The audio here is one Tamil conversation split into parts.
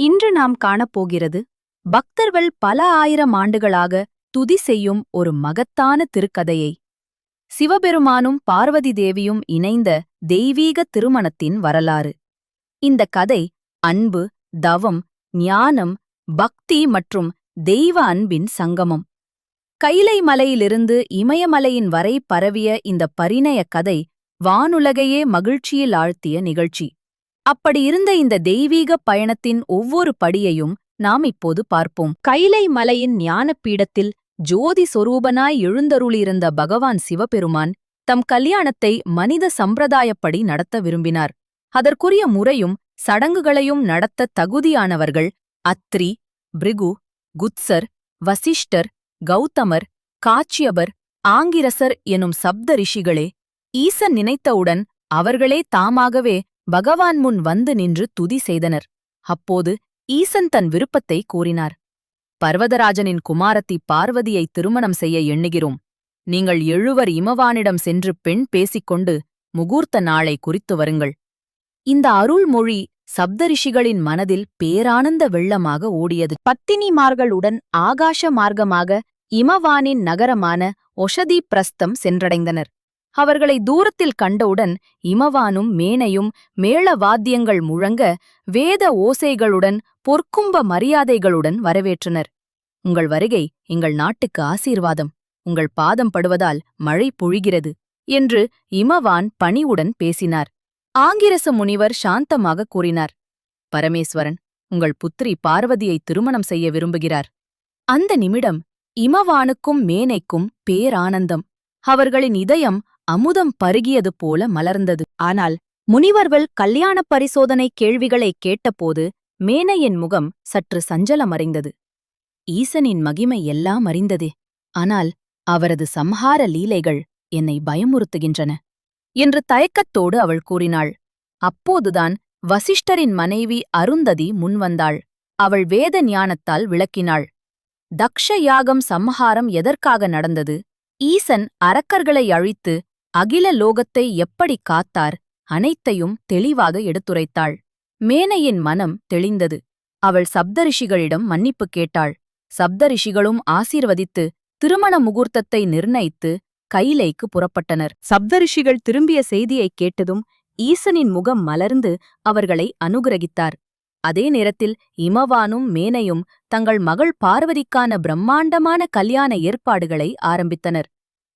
இன்று நாம் காணப்போகிறது பக்தர்கள் பல ஆயிரம் ஆண்டுகளாக துதி செய்யும் ஒரு மகத்தான திருக்கதையை. சிவபெருமானும் பார்வதி தேவியும் இணைந்த தெய்வீக திருமணத்தின் வரலாறு. இந்த கதை அன்பு தவம் ஞானம் பக்தி மற்றும் தெய்வ அன்பின் சங்கமம். கைலை மலையிலிருந்து இமயமலையின் வரை பரவிய இந்த பரிணய கதை வானுலகையே மகிழ்ச்சியில் ஆழ்த்திய நிகழ்ச்சி. அப்படி இருந்த இந்த தெய்வீக பயணத்தின் ஒவ்வொரு படியையும் நாம் இப்போது பார்ப்போம். கைலை மலையின் ஞானப்பீடத்தில் ஜோதி சொரூபனாய் எழுந்தருளியிருந்த பகவான் சிவபெருமான் தம் கல்யாணத்தை மனித சம்பிரதாயப்படி நடத்த விரும்பினார். அதற்குரிய முறையும் சடங்குகளையும் நடத்த தகுதியானவர்கள் அத்ரி பிரிகு குத்சர் வசிஷ்டர் கௌதமர் காச்சியபர் ஆங்கிரசர் எனும் சப்த ரிஷிகளே ஈசன் நினைத்தவுடன் அவர்களே தாமாகவே பகவான் முன் வந்து நின்று துதி செய்தனர். அப்போது ஈசன் தன் விருப்பத்தை கூறினார். பர்வதராஜனின் குமாரத்தி பார்வதியை திருமணம் செய்ய எண்ணுகிறோம். நீங்கள் எழுவர் இமவானிடம் சென்று பெண் பேசிக்கொண்டு முகூர்த்த நாளை குறித்து வருங்கள். இந்த அருள்மொழி சப்தரிஷிகளின் மனதில் பேரானந்த வெள்ளமாக ஓடியது. பத்தினிமார்களுடன் ஆகாச மார்க்கமாக இமவானின் நகரமான ஒஷதி பிரஸ்தம் சென்றடைந்தனர். அவர்களை தூரத்தில் கண்டவுடன் இமவானும் மேனையும் மேள வாத்தியங்கள் முழங்க வேத ஓசைகளுடன் பொற்கும்ப மரியாதைகளுடன் வரவேற்றனர். உங்கள் வருகை எங்கள் நாட்டுக்கு ஆசீர்வாதம். உங்கள் பாதம் படுவதால் மழை பொழிகிறது என்று இமவான் பணிவுடன் பேசினார். ஆங்கிரச முனிவர் சாந்தமாக கூறினார் பரமேஸ்வரன் உங்கள் புத்திரி பார்வதியை திருமணம் செய்ய விரும்புகிறார். அந்த நிமிடம் இமவானுக்கும் மேனைக்கும் பேரானந்தம். அவர்களின் இதயம் அமுதம் பருகியது போல மலர்ந்தது. ஆனால் முனிவர்கள் கல்யாணப் பரிசோதனை கேள்விகளைக் கேட்டபோது மேனையின் முகம் சற்று சஞ்சலமறைந்தது. ஈசனின் மகிமை எல்லாம் அறிந்ததே. ஆனால் அவரது சம்ஹார லீலைகள் என்னை பயமுறுத்துகின்றன என்று தயக்கத்தோடு அவள் கூறினாள். அப்போதுதான் வசிஷ்டரின் மனைவி அருந்ததி முன்வந்தாள். அவள் வேத ஞானத்தால் விளக்கினாள். தக்ஷ யாகம் சம்ஹாரம் எதற்காக நடந்தது? ஈசன் அரக்கர்களை அழித்து அகில லோகத்தை எப்படி காத்தார் அனைத்தையும் தெளிவாக எடுத்துரைத்தாள். மேனையின் மனம் தெளிந்தது. அவள் சப்தரிஷிகளிடம் மன்னிப்பு கேட்டாள். சப்தரிஷிகளும் ஆசீர்வதித்து திருமண முகூர்த்தத்தை நிர்ணயித்து கைலைக்கு புறப்பட்டனர். சப்தரிஷிகள் திரும்பிய செய்தியைக் கேட்டதும் ஈசனின் முகம் மலர்ந்து அவர்களை அனுகிரகித்தார். அதே நேரத்தில் இமவானும் மேனையும் தங்கள் மகள் பார்வதிக்கான பிரம்மாண்டமான கல்யாண ஏற்பாடுகளை ஆரம்பித்தனர்.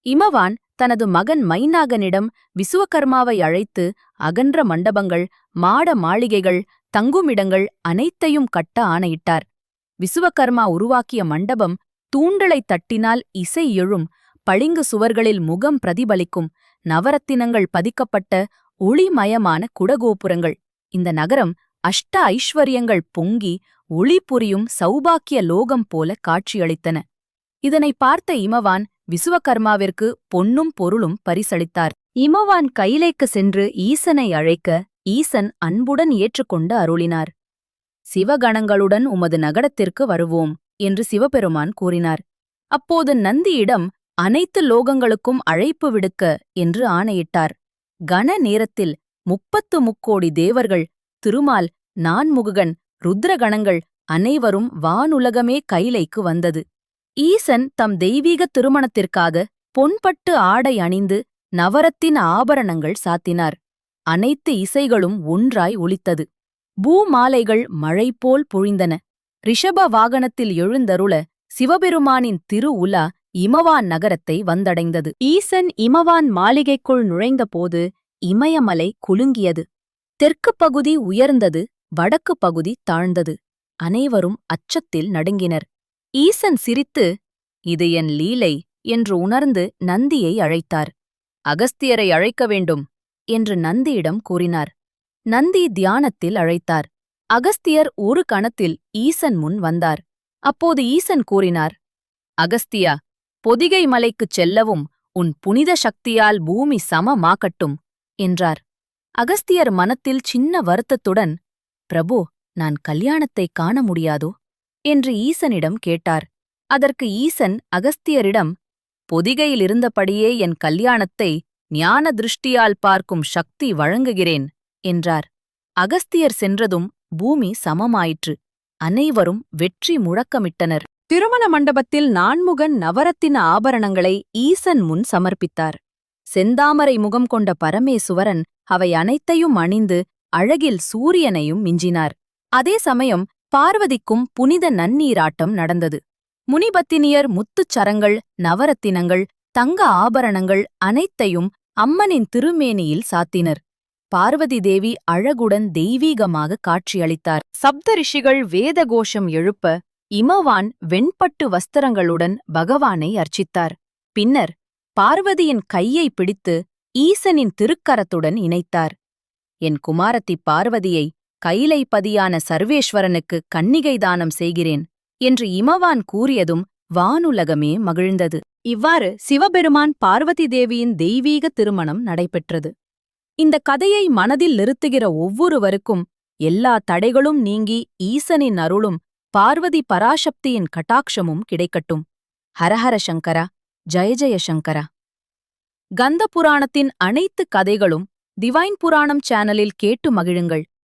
இமவான் தனது மகன் மைநாகனிடம் விசுவகர்மாவை அழைத்து அகன்ற மண்டபங்கள் மாட மாளிகைகள் தங்குமிடங்கள் அனைத்தையும் கட்ட ஆணையிட்டார். விசுவகர்மா உருவாக்கிய மண்டபம் தூண்டலை தட்டினால் இசை எழும் பளிங்கு சுவர்களில் முகம் பிரதிபலிக்கும் நவரத்தினங்கள் பதிக்கப்பட்ட ஒளிமயமான குடகோபுரங்கள். இந்த நகரம் அஷ்ட ஐஸ்வர்யங்கள் பொங்கி ஒளி புரியும் சௌபாக்கிய லோகம் போல காட்சியளித்தன. இதனை பார்த்த இமவான் விசுவகர்மாவிற்கு பொன்னும் பொருளும் பரிசளித்தார். இமவான் கைலைக்கு சென்று ஈசனை அழைக்க ஈசன் அன்புடன் ஏற்றுக்கொண்டு அருளினார். சிவகணங்களுடன் உமது நகரத்திற்கு வருவோம் என்று சிவபெருமான் கூறினார். அப்போது நந்தியிடம் அனைத்து லோகங்களுக்கும் அழைப்பு விடுக்க என்று ஆணையிட்டார். கன நேரத்தில் முப்பத்து முக்கோடி தேவர்கள் திருமால் நான்முகுகன் ருத்ரகணங்கள் அனைவரும் வானுலகமே கைலைக்கு வந்தது. ஈசன் தம் தெய்வீக திருமணத்திற்காக பொன்பட்டு ஆடை அணிந்து நவரத்தின ஆபரணங்கள் சாத்தினார். அனைத்து இசைகளும் ஒன்றாய் ஒலித்தது. பூமாலைகள் மழை போல் பொழிந்தன. ரிஷப வாகனத்தில் எழுந்தருள சிவபெருமானின் திரு உலா இமவான் நகரத்தை வந்தடைந்தது. ஈசன் இமவான் மாளிகைக்குள் நுழைந்தபோது இமயமலை குலுங்கியது. தெற்கு பகுதி உயர்ந்தது வடக்கு பகுதி தாழ்ந்தது. அனைவரும் அச்சத்தில் நடுங்கினர். ஈசன் சிரித்து இது என் லீலை என்று உணர்ந்து நந்தியை அழைத்தார். அகஸ்தியரை அழைக்க வேண்டும் என்று நந்தியிடம் கூறினார். நந்தி தியானத்தில் அழைத்தார். அகஸ்தியர் ஒரு கணத்தில் ஈசன் முன் வந்தார். அப்போது ஈசன் கூறினார் அகஸ்தியா பொதிகை மலைக்குச் செல்லவும் உன் புனித சக்தியால் பூமி சமமாக்கட்டும் என்றார். அகஸ்தியர் மனத்தில் சின்ன வருத்தத்துடன் பிரபு நான் கல்யாணத்தைக் காண முடியாதோ? என்று ஈசனிடம் கேட்டார். அதற்கு ஈசன் அகஸ்தியரிடம் பொதிகையிலிருந்தபடியே என் கல்யாணத்தை ஞான திருஷ்டியால் பார்க்கும் சக்தி வழங்குகிறேன் என்றார். அகஸ்தியர் சென்றதும் பூமி சமமாயிற்று. அனைவரும் வெற்றி முழக்கமிட்டனர். திருமண மண்டபத்தில் நான்முகன் நவரத்தின ஆபரணங்களை ஈசன் முன் சமர்ப்பித்தார். செந்தாமரை முகம் கொண்ட பரமேசுவரன் அவை அனைத்தையும் அணிந்து அழகில் சூரியனையும் மிஞ்சினார். அதே சமயம் பார்வதிக்கும் புனித நன்னீராட்டம் நடந்தது. முனிபத்தினியர் முத்துச் சரங்கள் நவரத்தினங்கள் தங்க ஆபரணங்கள் அனைத்தையும் அம்மனின் திருமேனியில் சாத்தினர். பார்வதி தேவி அழகுடன் தெய்வீகமாக காட்சியளித்தார். சப்தரிஷிகள் வேத கோஷம் எழுப்ப இமவான் வெண்பட்டு வஸ்திரங்களுடன் பகவானை அர்ச்சித்தார். பின்னர் பார்வதியின் கையை பிடித்து ஈசனின் திருக்கரத்துடன் இணைத்தார். என் குமாரத்தி பார்வதியை கைலைப்பதியான சர்வேஸ்வரனுக்கு கன்னிகை தானம் செய்கிறேன் என்று இமவான் கூறியதும் வானுலகமே மகிழ்ந்தது. இவ்வாறு சிவபெருமான் பார்வதி தேவியின் தெய்வீக திருமணம் நடைபெற்றது. இந்த கதையை மனதில் நிறுத்துகிற ஒவ்வொருவருக்கும் எல்லா தடைகளும் நீங்கி ஈசனின் அருளும் பார்வதி பராசக்தியின் கட்டாட்சமும் கிடைக்கட்டும். ஹரஹர சங்கரா ஜெய ஜெய சங்கரா. கந்த புராணத்தின் அனைத்து கதைகளும் டிவைன் புராணம் சேனலில் கேட்டு மகிழுங்கள்.